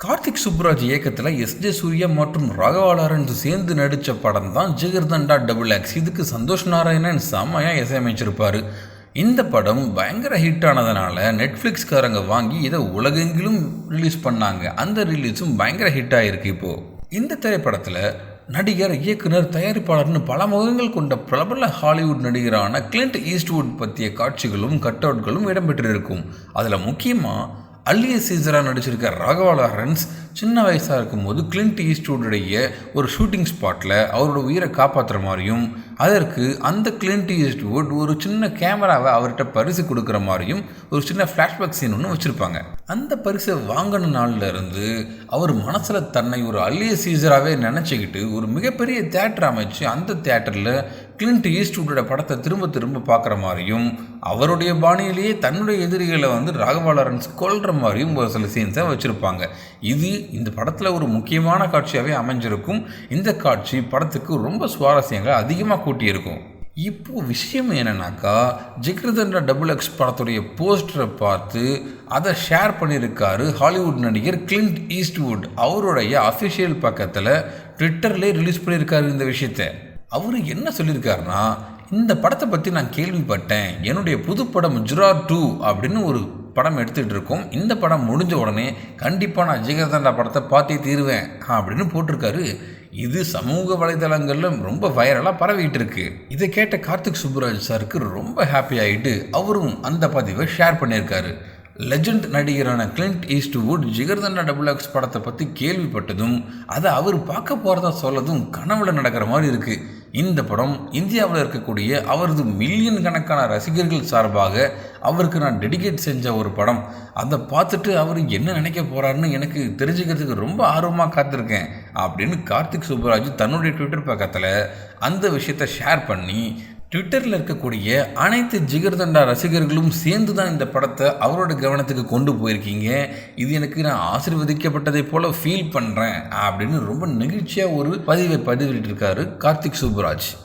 கார்த்திக் சுப்புராஜ் இயக்கத்தில் S J Surya மற்றும் ராகவாலாரன் சேர்ந்து நடித்த படம் தான் ஜிகர்தண்டா டபுள் எக்ஸ் இதுக்கு சந்தோஷ் நாராயணன் செம்மையாக இசையமைச்சிருப்பார் இந்த படம் பயங்கர ஹிட் ஆனதுனால நெட்ஃப்ளிக்ஸ்காரங்க வாங்கி இதை உலகெங்கிலும் ரிலீஸ் பண்ணாங்க. அந்த ரிலீஸும் பயங்கர ஹிட் ஆகிருக்கு இப்போது இந்த திரைப்படத்தில் நடிகர் இயக்குனர் தயாரிப்பாளர்னு பல முகங்கள் கொண்ட பிரபல ஹாலிவுட் நடிகரான கிளின்ட் ஈஸ்ட்வுட் பற்றிய காட்சிகளும் கட் அவுட்களும் இடம்பெற்றிருக்கும். அதில் முக்கியமாக அல்லிய சீசராக நடிச்சிருக்க ராகவா லாரன்ஸ் சின்ன வயசாக இருக்கும்போது கிளின்ட் ஈஸ்ட்வுடைய ஒரு ஷூட்டிங் ஸ்பாட்டில் அவரோட உயிரை காப்பாற்றுற மாதிரியும் அதற்கு அந்த கிளின்ட் ஈஸ்ட்வுட் ஒரு சின்ன கேமராவை அவர்கிட்ட பரிசு கொடுக்குற மாதிரியும் ஒரு சின்ன ஃப்ளாஷ்பேக் சீன் ஒன்று வச்சுருப்பாங்க. அந்த பரிசை வாங்கின நாளில் இருந்து அவர் மனசில் தன்னை ஒரு அள்ளிய சீசராகவே நினச்சிக்கிட்டு ஒரு மிகப்பெரிய தேட்டர் அமைச்சு அந்த தேட்டரில் கிளின்ட் ஈஸ்ட்வுட்டோட படத்தை திரும்ப திரும்ப பார்க்குற மாதிரியும் அவருடைய பாணியிலேயே தன்னுடைய எதிரிகளை வந்து ராகவா லாரன்ஸ் மாதிரியும் ஒரு சில சீன்ஸை வச்சுருப்பாங்க. இது இந்த படத்தில் ஒரு முக்கியமான காட்சியாகவே அமைஞ்சிருக்கும். இந்த காட்சி படத்துக்கு ரொம்ப சுவாரஸ்யங்களை அதிகமாக கூட்டியிருக்கும். இப்போது விஷயம் என்னென்னாக்கா ஜிக்ரதண்டா டபுள் எக்ஸ் படத்துடைய போஸ்டரை பார்த்து அதை ஷேர் பண்ணியிருக்காரு ஹாலிவுட் நடிகர் கிளின்ட் ஈஸ்ட்வுட். அவருடைய அஃபிஷியல் பக்கத்தில் ட்விட்டர்லேயே ரிலீஸ் பண்ணியிருக்காரு இந்த விஷயத்தை. அவர் என்ன சொல்லியிருக்காருன்னா இந்த படத்தை பற்றி நான் கேள்விப்பட்டேன். என்னுடைய புது படம் ஜுரா டூ அப்படின்னு ஒரு படம் எடுத்துகிட்டு இருக்கோம். இந்த படம் முடிஞ்ச உடனே கண்டிப்பாக நான் ஜிகர்தண்டா படத்தை பார்த்தே தீருவேன் அப்படின்னு போட்டிருக்காரு. இது சமூக வலைதளங்களில் ரொம்ப வைரலாக பரவிட்டு இருக்கு. இதை கேட்ட கார்த்திக் சுப்புராஜ் சாருக்கு ரொம்ப ஹாப்பி ஆகிட்டு அவரும் அந்த பதிவை ஷேர் பண்ணியிருக்காரு. Legend நடிகரான Clint Eastwood Jigarthanda double X படத்தை பற்றி கேள்விப்பட்டதும் அதை அவர் பார்க்க போகிறதா சொல்லதும் கனவுல நடக்கிற மாதிரி இருக்குது இந்த படம் இந்தியாவில் இருக்கக்கூடிய அவரது மில்லியன் கணக்கான ரசிகர்கள் சார்பாக அவருக்கு நான் டெடிகேட் செஞ்ச ஒரு படம். அதை பார்த்துட்டு அவர் என்ன நினைக்க போகிறாருன்னு எனக்கு தெரிஞ்சுக்கிறதுக்கு ரொம்ப ஆர்வமாக காத்திருக்கேன் அப்படின்னு கார்த்திக் சுப்புராஜ் தன்னுடைய ட்விட்டர் பக்கத்தில் அந்த விஷயத்தை ஷேர் பண்ணி ட்விட்டரில் இருக்கக்கூடிய அனைத்து ஜிகர்தண்டா ரசிகர்களும் சேர்ந்து தான் இந்த படத்தை அவரோட கவனத்துக்கு கொண்டு போயிருக்கீங்க. இது எனக்கு நான் ஆசிர்வதிக்கப்பட்டதை போல் ஃபீல் பண்ணுறேன் அப்படின்னு ரொம்ப நெகிழ்ச்சியாக ஒரு பதிவை பதிவிட்டிருக்காரு கார்த்திக் சுப்புராஜ்.